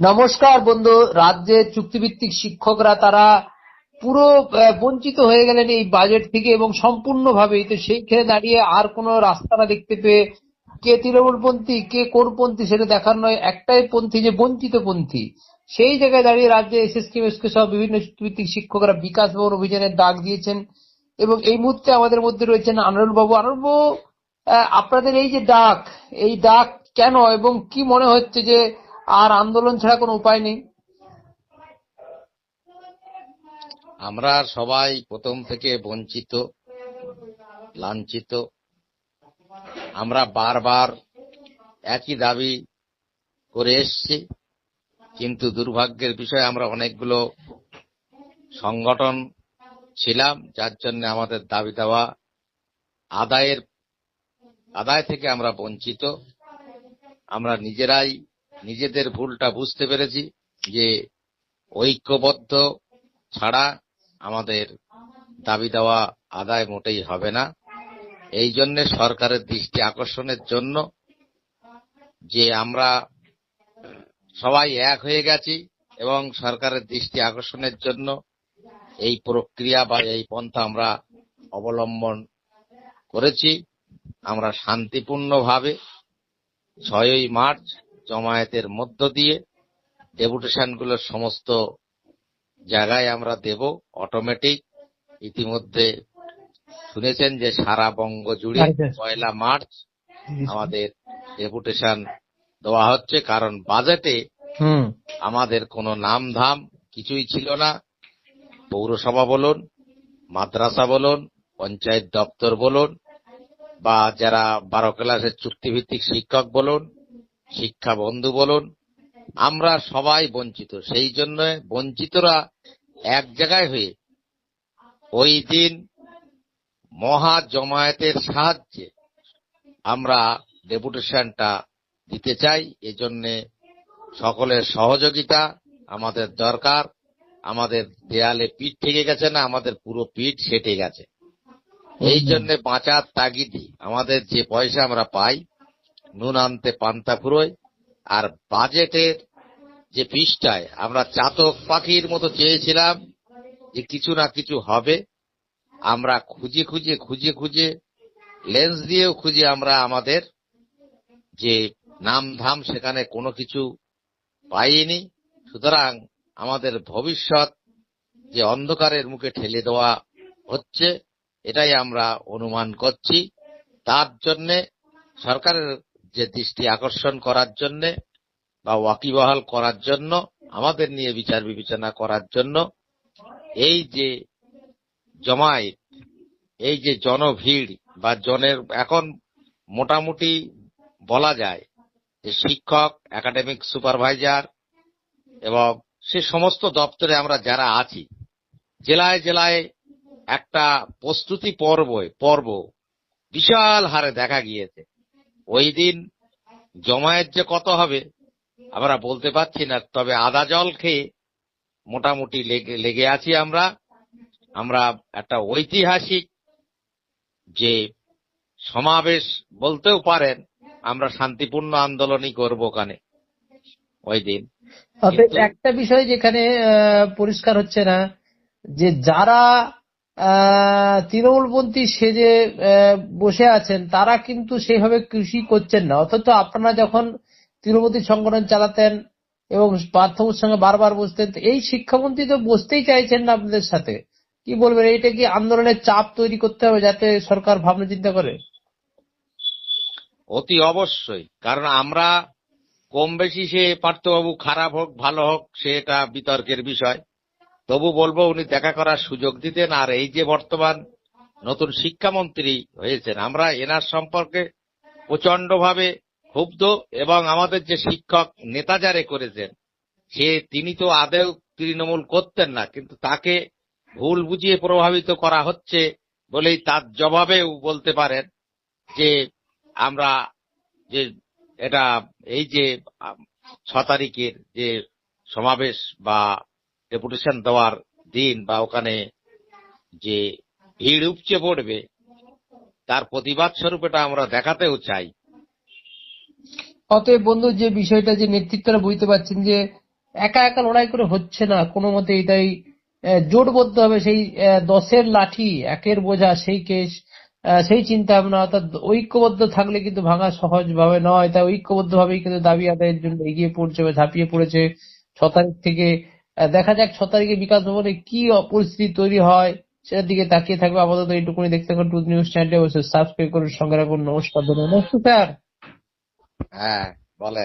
নমস্কার বন্ধু রাজ্যে চুক্তিভিত্তিক শিক্ষকরা তারা পুরো বঞ্চিত হয়ে গেলেন এই বাজেট থেকে এবং সম্পূর্ণভাবেই। তো সেইখানে দাঁড়িয়ে আর কোনো রাস্তা না দেখতে পেয়ে কে তৃণমূলপন্থী, কে কোনপন্থী সেটা দেখার নয়, একটাই পন্থী যে বঞ্চিত পন্থী। সেই জায়গায় দাঁড়িয়ে রাজ্যে এসএসকে মেসকে সহ বিভিন্ন চুক্তিভিত্তিক শিক্ষকরা বিকাশ ভবন অভিযানের ডাক দিয়েছেন এবং এই মুহূর্তে আমাদের মধ্যে রয়েছেন আনোয়ারুল বাবু আনোয়ারুল বাবু আপনাদের এই যে ডাক, এই ডাক কেন এবং কি মনে হচ্ছে যে আর আন্দোলন ছাড়া কোনো উপায় নেই। আমরা সবাই প্রথম থেকে বঞ্চিত, লাঞ্ছিত। আমরা বারবার একই দাবি করে এসছি, কিন্তু দুর্ভাগ্যের বিষয়ে আমরা অনেকগুলো সংগঠন ছিলাম, যার জন্য আমাদের দাবি দেওয়া আদায়ের, আদায় থেকে আমরা বঞ্চিত। আমরা নিজেরাই নিজেদের ভুলটা বুঝতে পেরেছি যে ঐক্যবদ্ধ ছাড়া আমাদের দাবি দেওয়া আদায় মোটেই হবে না। এই জন্য সরকারের দৃষ্টি আকর্ষণের জন্য যে আমরা সবাই এক হয়ে গেছি এবং সরকারের দৃষ্টি আকর্ষণের জন্য এই প্রক্রিয়া বা এই পন্থা আমরা অবলম্বন করেছি। আমরা শান্তিপূর্ণভাবে ছয়ই মার্চ জমায়েতের মধ্য দিয়ে ডেপুটেশনগুলোর সমস্ত জায়গায় আমরা দেব অটোমেটিক ইতিমধ্যে শুনেছেন যে সারা বঙ্গ জুড়ে পয়লা মার্চ আমাদের ডেপুটেশন দেওয়া হচ্ছে কারণ বাজেটে আমাদের কোনো নাম ধাম কিছুই ছিল না। পৌরসভা বলুন মাদ্রাসা বলুন পঞ্চায়েত দপ্তর বলুন বা যারা বারো ক্লাসের চুক্তিভিত্তিক শিক্ষক বলুন শিক্ষা বন্ধু বলুন আমরা সবাই বঞ্চিত। সেই জন্য বঞ্চিতরা এক জায়গায় হয়ে ওই দিন মহা জমায়েতের সাহায্যে আমরা ডেপুটেশনটা দিতে চাই। এজন্যে সকলের সহযোগিতা আমাদের দরকার। আমাদের দেয়ালে পিঠ থেকে গেছে না আমাদের পুরো পিঠ সেটে গেছে। এই জন্য বাঁচার তাগিদি আমাদের যে পয়সা আমরা পাই নুন আনতে পান্তা ফুরোয়। আর বাজেটের যে পৃষ্ঠায় আমরা চাতক পাখির মতো চেয়েছিলাম যে কিছু না কিছু হবে, আমরা খুঁজে খুঁজে খুঁজে খুঁজে, লেন্স দিয়েও খুঁজে আমরা আমাদের যে নাম ধাম সেখানে কোনো কিছু পাইনি। সুতরাং আমাদের ভবিষ্যৎ যে অন্ধকারের মুখে ঠেলে দেওয়া হচ্ছে, এটাই আমরা অনুমান করছি। তার জন্যে সরকারের যে দৃষ্টি আকর্ষণ করার জন্য বা ওয়াকিবহাল করার জন্য, আমাদের নিয়ে বিচার বিবেচনা করার জন্য, এই যে জমায়েত, এই যে জনভিড় বা জনের, এখন মোটামুটি বলা যায় যে শিক্ষক, একাডেমিক সুপারভাইজার এবং সে সমস্ত দপ্তরে আমরা যারা আছি, জেলায় জেলায় একটা প্রস্তুতি পর্ব পর্ব বিশাল হারে দেখা গিয়েছে। ওই দিন জমায়েত যে কত হবে আমরা বলতে পারছি না তবে আদা জল খেয়ে মোটামুটি লেগে আছি আমরা। আমরা একটা ঐতিহাসিক যে সমাবেশ বলতেও পারেন আমরা শান্তিপূর্ণ আন্দোলনই করব ওখানে ওই দিন। তবে একটা বিষয় যেখানে পরিষ্কার হচ্ছে না যে যারা তৃণমূলপন্থী আহ, বসে আছেন তারা কিন্তু সেইভাবে কৃষি করছেন না। অথচ আপনারা যখন তৃণমূলপন্থী সংগঠন চালাতেন এবং পার্থবুর সঙ্গে বারবার বসতেন এই শিক্ষামন্ত্রী তো বসতেই চাইছেন না আপনাদের সাথে। কি বলবেন এইটা কি আন্দোলনের চাপ তৈরি করতে হবে যাতে সরকার ভাবনা চিন্তা করে? অতি অবশ্যই কারণ আমরা কম বেশি সে পার্থবাবু খারাপ হোক ভালো হোক সেটা বিতর্কের বিষয়। তবু বলব উনি দেখা করার সুযোগ দিতেন, আর এই যে বর্তমান নতুন শিক্ষামন্ত্রী হয়েছেন, আমরা এনার সম্পর্কে প্রচণ্ড ভাবে ক্ষুব্ধ এবং আমাদের যে শিক্ষক নেতা যারে করেছেন, সে তিনি তো আদেও তৃণমূল করতেন না, কিন্তু তাকে ভুল বুঝিয়ে প্রভাবিত করা হচ্ছে বলেই তার জবাবেও বলতে পারেন যে আমরা যে এটা, এই যে ছ তারিখের যে সমাবেশ বা ডেপুটেশন দেওয়ার দিন বা ওখানে যে ভিড় উপচে পড়বে, তার প্রতিবাদ স্বরূপ এটা আমরা দেখাতেও চাই। অতএব বন্ধু, যে বিষয়টা, যে নেতৃত্বরা বুঝতে পারছেন যে একা একা লড়াই করে হচ্ছে না, কোনো মতে এটাই জোটবদ্ধ হবে, সেই দশের লাঠি, একের বোঝা, সেই কেস সেই চিন্তা ভাবনা অর্থাৎ ঐক্যবদ্ধ থাকলে কিন্তু ভাঙা সহজ ভাবে নয়। তাই ঐক্যবদ্ধ ভাবেই কিন্তু দাবি আদায়ের জন্য এগিয়ে পড়ছে বা ঝাঁপিয়ে পড়েছে ছ তারিখ থেকে দেখা যাক ছ তারিখে বিকাশ ভবনে কি পরিস্থিতি তৈরি হয়, সেটার দিকে তাকিয়ে থাকবে আপাতত এইটুকুনি দেখতে থাকুন টুথ নিউজ চ্যানেলটি। অবশ্যই সাবস্ক্রাইব করুন, সঙ্গে রাখুন। নমস্কার, ধন্যবাদ। স্যার হ্যাঁ বলেন।